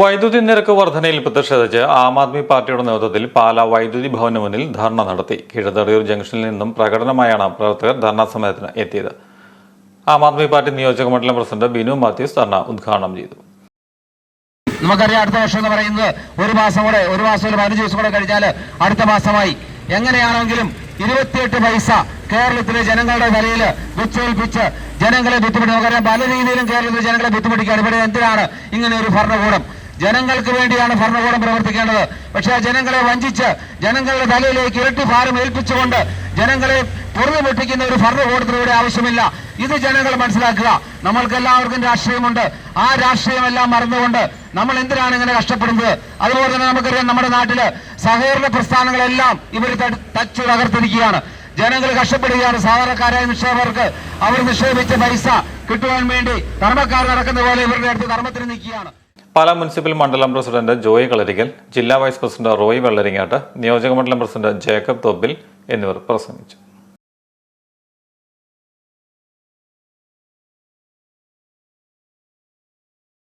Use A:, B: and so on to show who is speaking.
A: വൈദ്യുതി നിരക്ക് വർധനയിൽ പ്രതിഷേധിച്ച് ആം ആദ്മി പാർട്ടിയുടെ നേതൃത്വത്തിൽ പാലാ വൈദ്യുതി ഭവന് മുന്നിൽ ധർണ നടത്തി. കീഴതറിയൂർ ജംഗ്ഷനിൽ നിന്നും പ്രകടനമായാണ് പ്രവർത്തകർ ധർണാ സമയത്തിന് എത്തിയത്. ആം ആദ്മി പാർട്ടി നിയോജക മണ്ഡലം പ്രസിഡന്റ് ബിനു മാത്യൂസ് ധർണ ഉദ്ഘാടനം ചെയ്തു.
B: നമുക്കറിയാം അടുത്ത വർഷം എന്ന് പറയുന്നത് ഒരു മാസം കൂടെ ഒരു മാസം ഒരു പതിനഞ്ച് ദിവസം കൂടെ കഴിഞ്ഞാൽ അടുത്ത മാസമായി. എങ്ങനെയാണെങ്കിലും ഇരുപത്തിയെട്ട് പൈസ കേരളത്തിലെ ജനങ്ങളുടെ തലയിൽ വെച്ചേൽപ്പിച്ച് ജനങ്ങളെ ബുദ്ധിമുട്ടി നമുക്കറിയാം പല രീതിയിലും കേരളത്തിലെ ജനങ്ങളെ ബുദ്ധിമുട്ടിക്കുകയാണ്. ഇവിടെ എന്തിനാണ് ഇങ്ങനെ ഒരു ഭരണകൂടം? ജനങ്ങൾക്ക് വേണ്ടിയാണ് ഭരണകൂടം പ്രവർത്തിക്കേണ്ടത്. പക്ഷേ ജനങ്ങളെ വഞ്ചിച്ച് ജനങ്ങളുടെ തലയിലേക്ക് ഇരട്ടി ഭാരം ഏൽപ്പിച്ചുകൊണ്ട് ജനങ്ങളെ പൊറുതി പൊട്ടിക്കുന്ന ഒരു ഭരണകൂടത്തിലൂടെ ആവശ്യമില്ല. ഇത് ജനങ്ങൾ മനസ്സിലാക്കുക. നമ്മൾക്ക് എല്ലാവർക്കും രാഷ്ട്രീയമുണ്ട്. ആ രാഷ്ട്രീയമെല്ലാം മറന്നുകൊണ്ട് നമ്മൾ എന്തിനാണ് ഇങ്ങനെ കഷ്ടപ്പെടുന്നത്? അതുപോലെ തന്നെ നമുക്കറിയാം നമ്മുടെ നാട്ടിൽ സഹകരണ പ്രസ്ഥാനങ്ങളെല്ലാം ഇവർ തച്ചു തകർത്തിരിക്കുകയാണ്. ജനങ്ങൾ കഷ്ടപ്പെടുകയാണ്. സാധാരണക്കാരായ നിക്ഷേപകർക്ക് അവർ നിക്ഷേപിച്ച പൈസ കിട്ടുവാൻ വേണ്ടി ധർമ്മക്കാർ നടക്കുന്ന പോലെ ഇവരുടെ അടുത്ത് ധർമ്മത്തിന് നിൽക്കുകയാണ്.
A: പാലാ മുനിസിപ്പൽ മണ്ഡലം പ്രസിഡന്റ് ജോയ് കളരിക്കൽ ജില്ലാ വൈസ് പ്രസിഡന്റ് റോയ് വെള്ളരിങ്ങാട്ട് നിയോജക മണ്ഡലം പ്രസിഡന്റ് ജേക്കബ് തോപ്പിൽ എന്നിവർ പ്രസംഗിച്ചു.